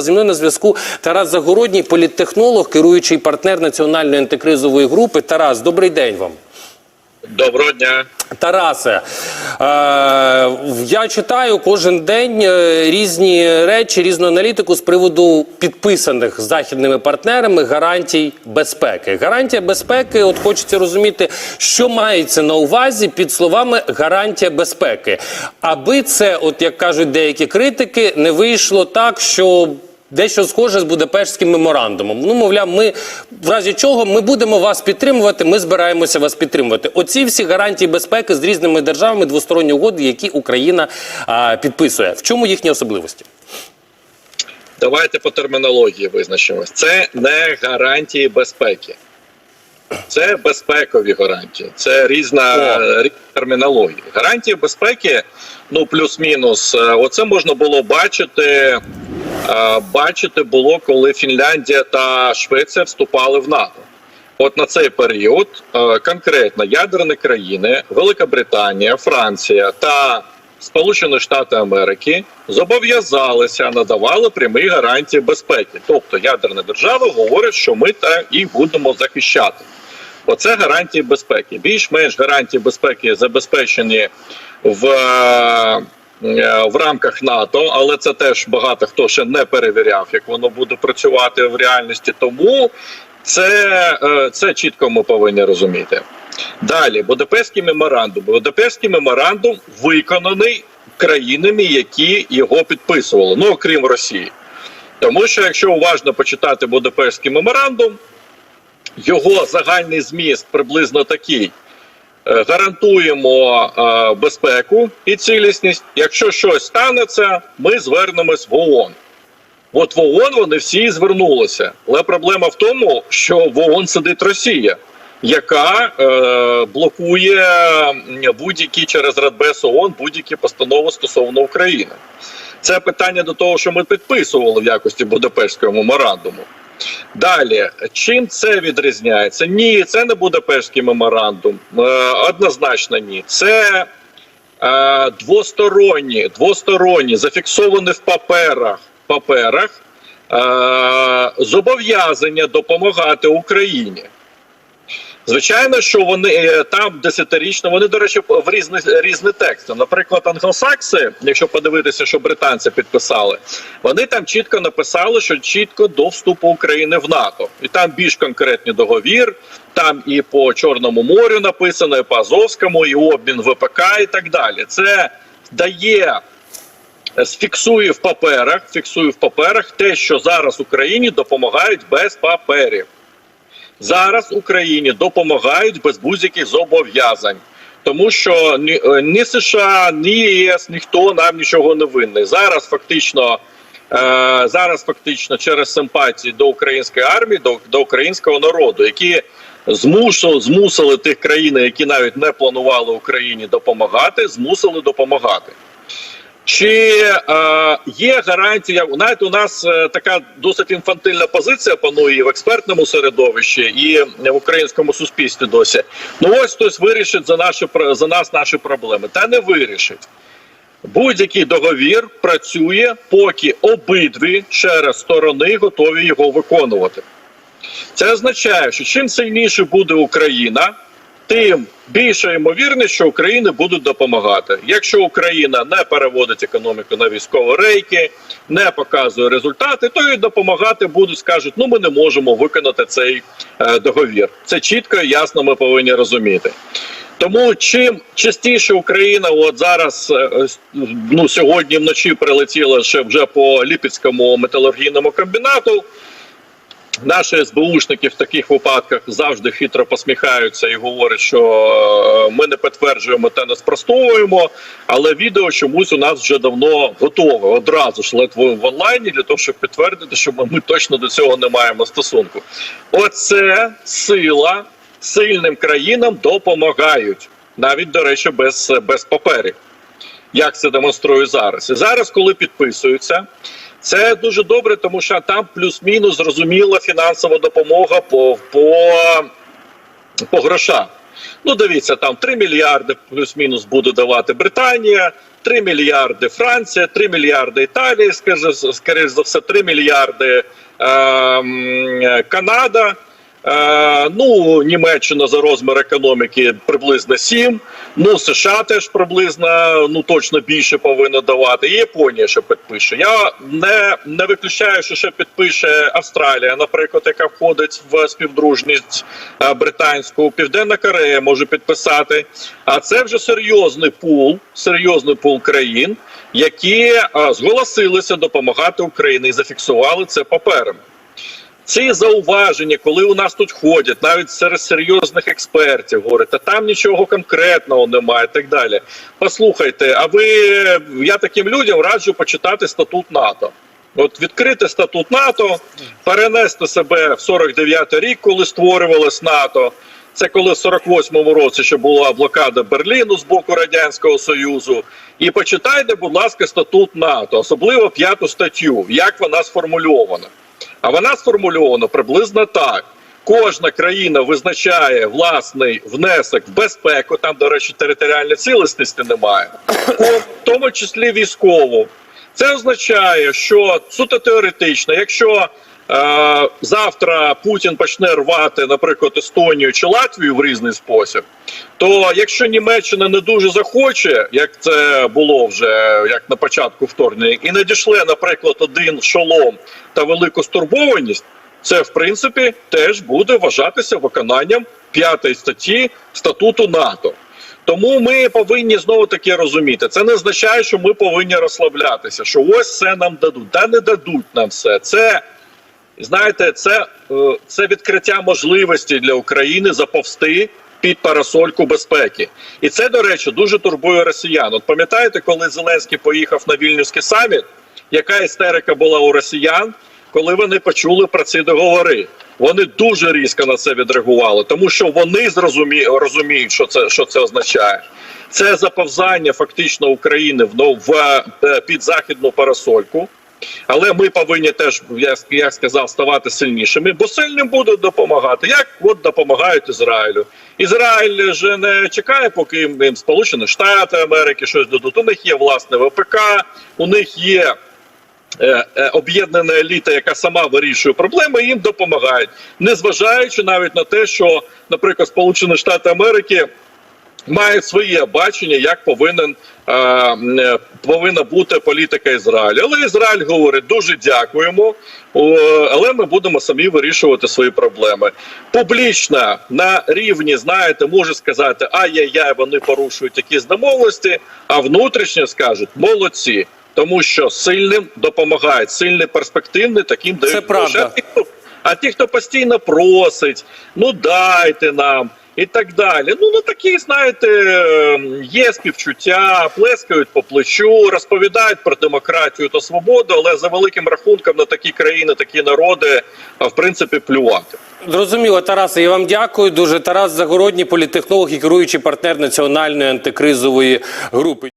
Зі мною на зв'язку Тарас Загородній, політтехнолог, керуючий партнер національної антикризової групи. Тарас, добрий день вам. Доброго дня. Тарасе, е, я читаю кожен день е, різні речі, різну аналітику з приводу підписаних західними партнерами гарантій безпеки. Гарантія безпеки, от хочеться розуміти, що мається на увазі під словами гарантія безпеки, аби це, от як кажуть деякі критики, не вийшло так, що. Дещо схоже з Будапештським меморандумом. Ну, мовляв, ми в разі чого ми будемо вас підтримувати. Ми збираємося вас підтримувати. Оці всі гарантії безпеки з різними державами двосторонні угоди, які Україна а, підписує. В чому їхні особливості? Давайте по термінології визначимось. Це не гарантії безпеки, це безпекові гарантії. Це різна, термінологія. Гарантії безпеки, ну плюс-мінус, е, оце можна було бачити. Е, Бачити було, коли Фінляндія та Швеція вступали в НАТО. От на цей період е, конкретно ядерні країни, Велика Британія, Франція та Сполучені Штати Америки зобов'язалися надавали прямі гарантії безпеки. Тобто ядерна держава говорить, що ми так і будемо захищати. Оце гарантії безпеки. Більш-менш гарантії безпеки забезпечені в, е, в рамках НАТО, але це теж багато хто ще не перевіряв, як воно буде працювати в реальності. Тому це, е, це чітко ми повинні розуміти. Далі, Будапештський меморандум. Будапештський меморандум виконаний країнами, які його підписували, ну окрім Росії. Тому що, якщо уважно почитати Будапештський меморандум, його загальний зміст приблизно такий: Е, гарантуємо е, безпеку і цілісність. Якщо щось станеться, ми звернемось в ООН. От в ООН вони всі звернулися. Але проблема в тому, що в ООН сидить Росія, яка е, блокує будь-які через Радбез ООН будь-які постанови стосовно України. Це питання до того, що ми підписували в якості Будапештського меморандуму. Далі, чим це відрізняється? Ні, це не Будапештський меморандум. Е, однозначно, ні. Це е, двосторонні, двосторонні, зафіксовані в паперах, паперах е, зобов'язання допомагати Україні. Звичайно, що вони е, там десятирічно, вони, до речі, в різних різні тексти. Наприклад, англосакси, якщо подивитися, що британці підписали, вони там чітко написали, що чітко до вступу України в НАТО, і там більш конкретний договір. Там і по Чорному морю написано, і по Азовському, і обмін ВПК, і так далі. Це дає. е, Фіксує в паперах, фіксує в паперах те, що зараз Україні допомагають без паперів. Зараз Україні допомагають без будь-яких зобов'язань, тому що ні, е, ні США, ні ЄС, ніхто нам нічого не винний. Зараз фактично, е, зараз фактично через симпатії до української армії, до, до українського народу, які змусили, змусили тих країн, які навіть не планували Україні допомагати, змусили допомагати. Чи е, є гарантія? Знаєте, у нас е, така досить інфантильна позиція панує і в експертному середовищі і в українському суспільстві досі. Ну ось хтось вирішить за наші за нас наші проблеми. Та не вирішить. Будь-який договір працює, поки обидві через сторони готові його виконувати. Це означає, що чим сильніше буде Україна, тим більша ймовірність, що Україні будуть допомагати. Якщо Україна не переводить економіку на військові рейки, не показує результати, то і допомагати будуть, скажуть, ну ми не можемо виконати цей е, договір. Це чітко і ясно ми повинні розуміти. Тому чим частіше Україна, от зараз е, ну сьогодні вночі прилетіла ще вже по Ліпецькому металургійному комбінату. Наші СБУшники в таких випадках завжди хитро посміхаються і говорять, що е, ми не підтверджуємо та не спростовуємо. Але відео чомусь у нас вже давно готове. Одразу ж ледве в онлайні для того, щоб підтвердити, що ми, точно до цього не маємо стосунку. Оце сила сильним країнам допомагають, навіть до речі, без, без паперів. Як це демонструю зараз? І зараз, коли підписуються. Це дуже добре, тому що там плюс-мінус зрозуміла фінансова допомога по, по, по грошах. Ну, дивіться, там 3 мільярди плюс-мінус буде давати Британія, 3 мільярди Франція, 3 мільярди Італія, скоріш за все, 3 мільярди е, Канада. Е, ну, Німеччина за розмір економіки приблизно 7. Ну, США теж приблизно, ну точно більше повинна давати. І Японія ще підпише. Я не, не виключаю, що ще підпише Австралія, наприклад, яка входить в співдружність е, британську. Південна Корея може підписати. А це вже серйозний пул, серйозний пул країн, які е, зголосилися допомагати Україні і зафіксували це паперами. Ці зауваження, коли у нас тут ходять, навіть серед серйозних експертів, говорять, та там нічого конкретного немає, і так далі. Послухайте, а ви я таким людям раджу почитати статут НАТО. От відкрити статут НАТО, перенести себе в 49-й рік, коли створювалось НАТО. Це коли в 48-му році ще була блокада Берліну з боку радянського союзу. І почитайте, будь ласка, статут НАТО, особливо п'яту статтю, як вона сформульована. А вона сформульована приблизно так. Кожна країна визначає власний внесок в безпеку. Там, до речі, територіальної цілісності немає, в тому числі військову. Це означає, що суто теоретично, якщо завтра Путін почне рвати, наприклад, Естонію чи Латвію в різний спосіб, то якщо Німеччина не дуже захоче, як це було вже як на початку вторгнення, і надійшле, наприклад, один шолом та велику стурбованість, це в принципі теж буде вважатися виконанням п'ятої статті статуту НАТО. Тому ми повинні знову таки розуміти. Це не означає, що ми повинні розслаблятися, що ось це нам дадуть. Та не дадуть нам все. Це знаєте, це, е, це відкриття можливості для України заповзти під парасольку безпеки. І це, до речі, дуже турбує росіян. От пам'ятаєте, коли Зеленський поїхав на Вільнюський саміт, яка істерика була у росіян, коли вони почули про ці договори? Вони дуже різко на це відреагували, тому що вони зрозумі... розуміють, що це, що це означає. Це заповзання фактично України в, в е, під західну парасольку. Але ми повинні теж, я, я сказав, ставати сильнішими, бо сильним будуть допомагати. Як от допомагають Ізраїлю? Ізраїль же не чекає, поки їм, їм Сполучені Штати Америки щось дадуть. У них є власне ВПК, у них є. е, е, Об'єднана еліта, яка сама вирішує проблеми, їм допомагають, незважаючи навіть на те, що, наприклад, Сполучені Штати Америки мають своє бачення, як повинен е, е, повинна бути політика Ізраїлю. Але Ізраїль говорить дуже дякуємо, але ми будемо самі вирішувати свої проблеми. Публічно на рівні, знаєте, може сказати, ай-яй-яй, вони порушують якісь домовленості, а внутрішньо скажуть молодці. Тому що сильним допомагають, сильний перспективний таким дають. Це правда. А ті, хто постійно просить, ну дайте нам і так далі. Ну, ну такі, знаєте, ем, є співчуття, плескають по плечу, розповідають про демократію та свободу, але за великим рахунком на такі країни, такі народи, в принципі, плювати. Зрозуміло, Тарасе, я вам дякую дуже. Тарас Загородній, політехнолог і керуючий партнер національної антикризової групи.